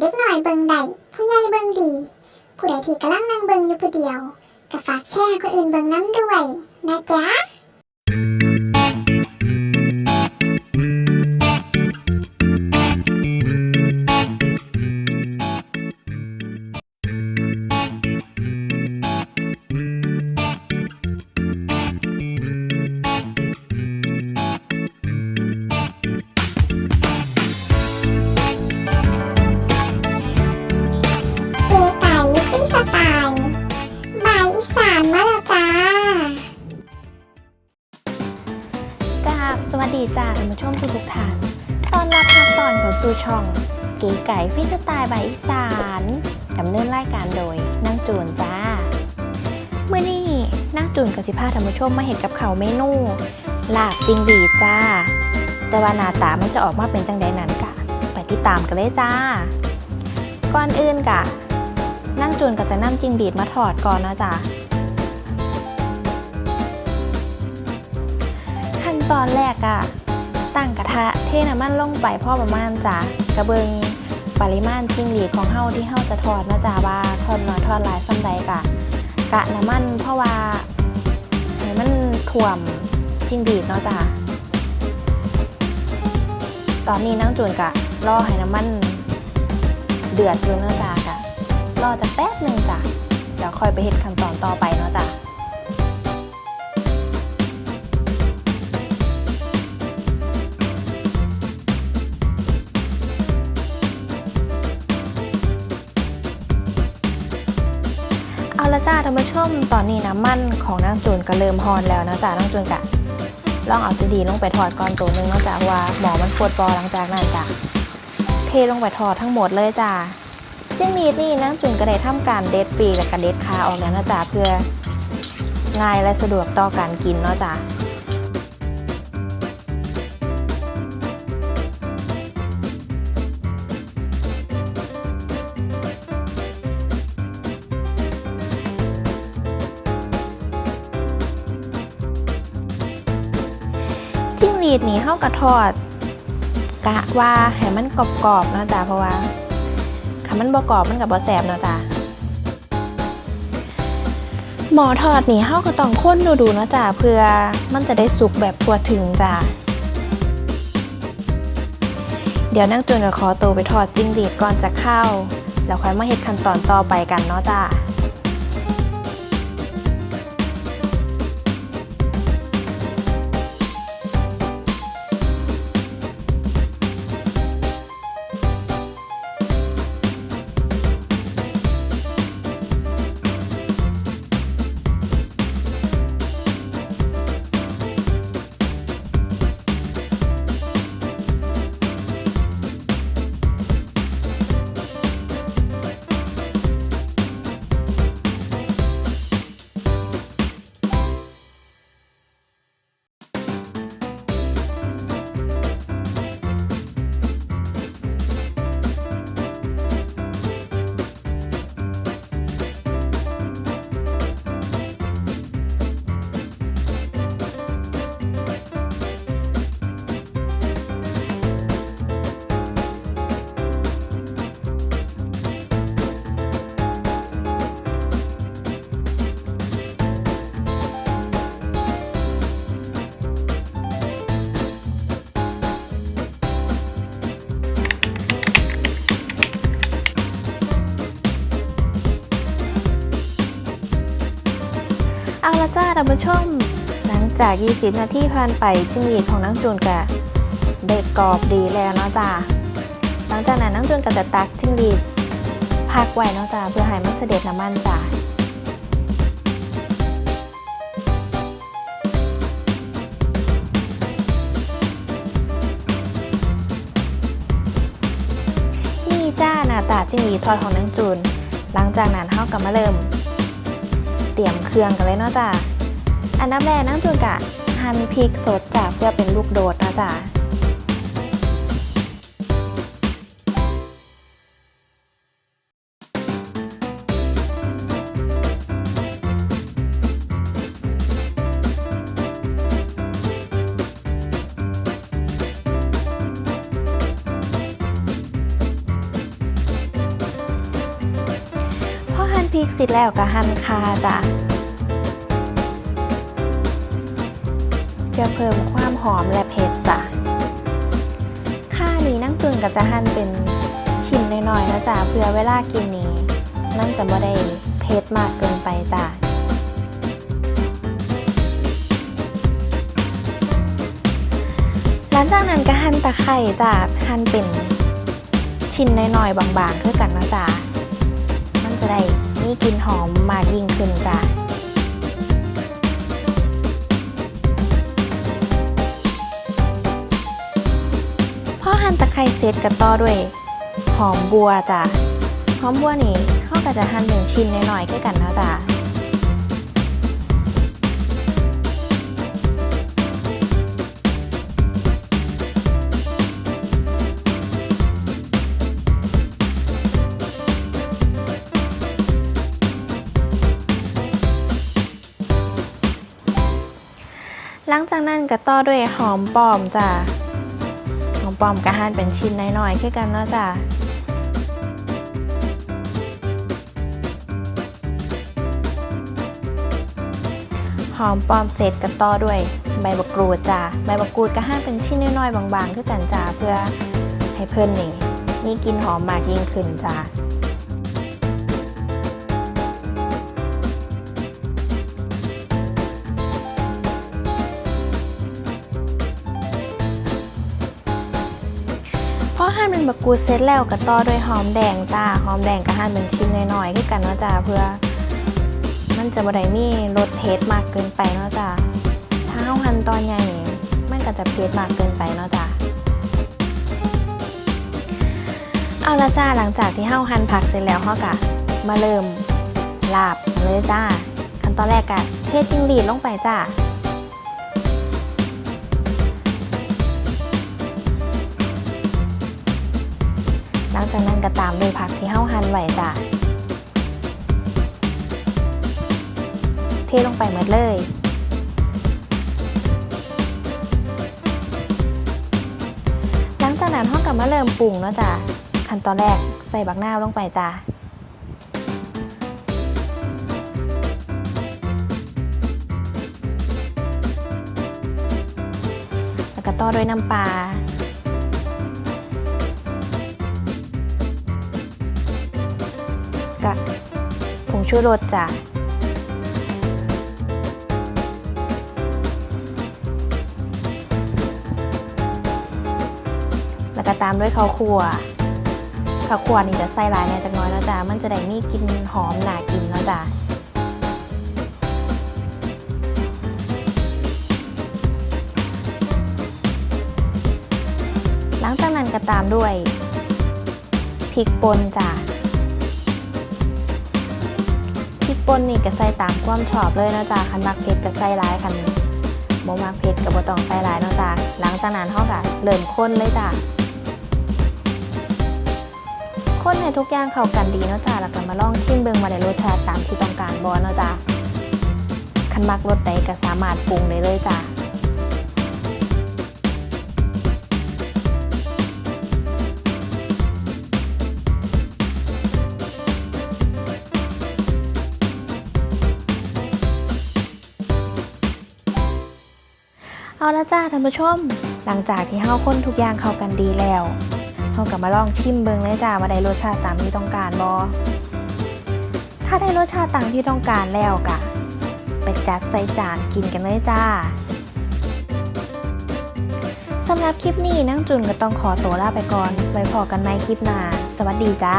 เด็กหน่อยเบิ่งใดผู้ใหญ่เบิ่งดี ผู้ใดที่กำลังนั่งเบิ่งอยู่ผู้เดียวก็ฝากแชร์คนอื่นเบิ่งน้ำด้วย นะจ๊ะ ผู้ชมทุกทุกๆท่านตอนรับทักตอนข้าสู่ช่องเก๋ไก่ฟิสไตล์บอีสานดำเนินรายการโดยนางจูนจ้า เมื่อนี้นางจูนกับสิพาท่านผู้ชมมาเห็นกับเขาเมนูลาบจิงหรีจ้า แต่ว่าหน้าตามันจะออกมาเป็นจังใดนั้นกะ ไปติดตามกันเลยจ้า ก่อนอื่นกะนั่งจูนก็จะนำจิงหรีดมาถอดก่อนนะจ้าขั้นตอนแรกอะ ตั้งกระทะ เทน้ำมันลงไปพ่อประมาณจ้ะกระเบิงปริมาณจิ้งหรีดของเฮาที่เฮาจะทอดนะจ๊ะว่าทอดน้อยทอดหลายส่ำใดกะกะน้ำมันเพราะว่าให้มันถ่วมจิ้งหรีดเนาะจ้ะตอนนี้นั่งจูนกะรอให้น้ำมันเดือดอยู่เนาะจ้ะกะรอจะแป๊บหนึ่งจ้ะเดี๋ยวค่อยไปเฮ็ดขั้นตอนต่อไปเนาะจ้ะ จ้าท่านผู้ชมตอนนี้น้ำมันของนางจูนก็เริ่มฮอนแล้วนะจ๊ะนางจูนกะลองเอาซีดีลงไปทอดก่อนตัวหนึงนะจ๊ะว่าหมอมันปวดปอหลังจากนั้นจ้ะเทลงไปทอดทั้งหมดเลยจ้ะซึ่งมีดนี่นางจูนก็ได้ทำการเด็ดปีกและกระเด็ดขาออกแล้วนะจ๊ะเพื่อง่ายและสะดวกต่อการกินเนาะจ้ะ จิ้งหรีดนี่เฮากระทอด กะว่าให้มันกรอบๆเนาะจ้ะเพราะว่าถ้ามันบ่กรอบมันกับบ่แสบเนาะจ้ะหมอทอดนี่เฮาก็ต้องค้นดูๆเนาะจ้ะเพื่อมันจะได้สุกแบบทั่วถึงจ้ะเดี๋ยวนั่งจนกับขอตัวไปทอดจิ้งหรีดก่อนจะเข้า แล้วค่อยมาเฮ็ดขั้นตอนต่อไปกันเนาะจ้ะ เอาละจ้าท่านผู้ชม หลังจาก 20 นาทีผ่านไปจิ้งหรีดของนังจูนกะเด็กกรอบดีแล้วเนาะจ้าหลังจากนั้นนังจูนก็จะตักจิ้งหรีดพักไว้เนาะจ้าเพื่อให้มันเสด็จน้ำมันจ้านี่จ้าหน้าตาจิ้งหรีดทอดของนังจูน หลังจากนั้นเฮาก็มาเริ่ม เตรียมเครื่องกันเลยเนาะจ้ะอันดับแรกนั่งจูนกะฮันพริกสดจ้ะเพื่อเป็นลูกโดดนะจ้ะ สิทธิ์แล้วก็หั่นคาจ้ะเพื่อเพิ่มความหอมและเผ็ดจ้ะข้านี้นั่งตึงก็จะหั่นเป็นชิ้นน้อยๆนะจ๊ะเพื่อเวลากินนี้มันจะไม่ได้เผ็ดมากเกินไปจ้ะหลังจากนั้นก็หั่นตะไคร่จ้ะหั่นเป็นชิ้นน้อยๆบางๆคือกันนะจ๊ะ ลิ่นหอมมากยิ่งขึ้นจ้ะพอหั่นตะไคร่เสร็จก็ต่อด้วย หอมบัวจ้ะหอมบัวนี่เขาก็จะหั่นหนึ่งชิ้นน้อยๆคือกันนะจ้ะ หลังจากนั้นก็ต่อด้วยหอมปลอมจ้ะหอมปลอมก็หั่นเป็นชิ้นน้อยๆคือกันเนาะจ้ะหอมปลอมเสร็จก็ต่อด้วยใบมะกรูดจ้ะใบมะกรูดก็หั่นเป็นชิ้นน้อยๆบางๆคือกันจ้ะเพื่อให้เพิ่นนี่มีกลิ่นหอมมากยิ่งขึ้นจ้ะ พอหั่นเป็นบักกูดเสร็จแล้วก็ต่อด้วยหอมแดงจ้าหอมแดงก็หั่นเป็นชิ้นน้อยๆคือกันเนาะจ้าเพื่อ มันจะบ่ได้มีรสเผ็ดมากเกินไปเนาะจ้าถ้าเฮาหั่นตอนใหญ่นี่มันก็จะเผ็ดมากเกินไปเนาะจ้าเอาละจ้าหลังจากที่เฮาหั่นผักเสร็จแล้วเฮาก็มาเริ่มลาบเลยจ้าขั้นตอนแรกก็เทจิ้งหรีดลงไปจ้า ลังจากนั้นก็ตามด้วยผักที่เห่าหั่นไว้จ้ะเทลงไปหมดเลยหลังจากนั้นห้องกลับมาเริ่มปรุงเนาะจ้ะขั้นตอนแรกใส่บักนาลงไปจ้ะแล้วก็ต่อด้วยน้ำปลา ชูรสจ้ะแล้วก็ตามด้วยข้าวคั่วข้าวคั่วนี่จะใส่หลายแหน่จักน้อยแล้วจ้ะมันจะได้มีกลิ่นหอมหนากินแล้วจ้ะหลังจากนั้นก็ตามด้วยพริกป่นจ้ะ ป่นนี่ก็ใส่ตามความชอบเลยนะจ๊ะคันมักเผ็ดก็ใส่หลายคันบ่มักเผ็ดก็บ่ต้องใส่หลายนะจ๊ะหลังจากนั้นเฮาก็เริ่มคนเลยจ้ะคนให้ทุกอย่างเข้ากันดีนะจ๊ะแล้วก็มาลองชิมเบิ่งมาได้รสชาติตามที่ต้องการบ่เนาะจ๊ะคันมักรสใดก็สามารถปรุงได้เลยจ้ะ เอาละจ้าท่านผู้ชม หลังจากที่เฮาคนทุกอย่างเข้ากันดีแล้วเฮาก็มาลองชิมเบิงเลยจ้าว่าได้รสชาติตามที่ต้องการบ่ถ้าได้รสชาติตามที่ต้องการแล้วกะไปจัดใส่จานกินกันเลยจ้าสำหรับคลิปนี้นั่งจุนก็ต้องขอตัวลาไปก่อน ไว้พอกันในคลิปหน้า สวัสดีจ้า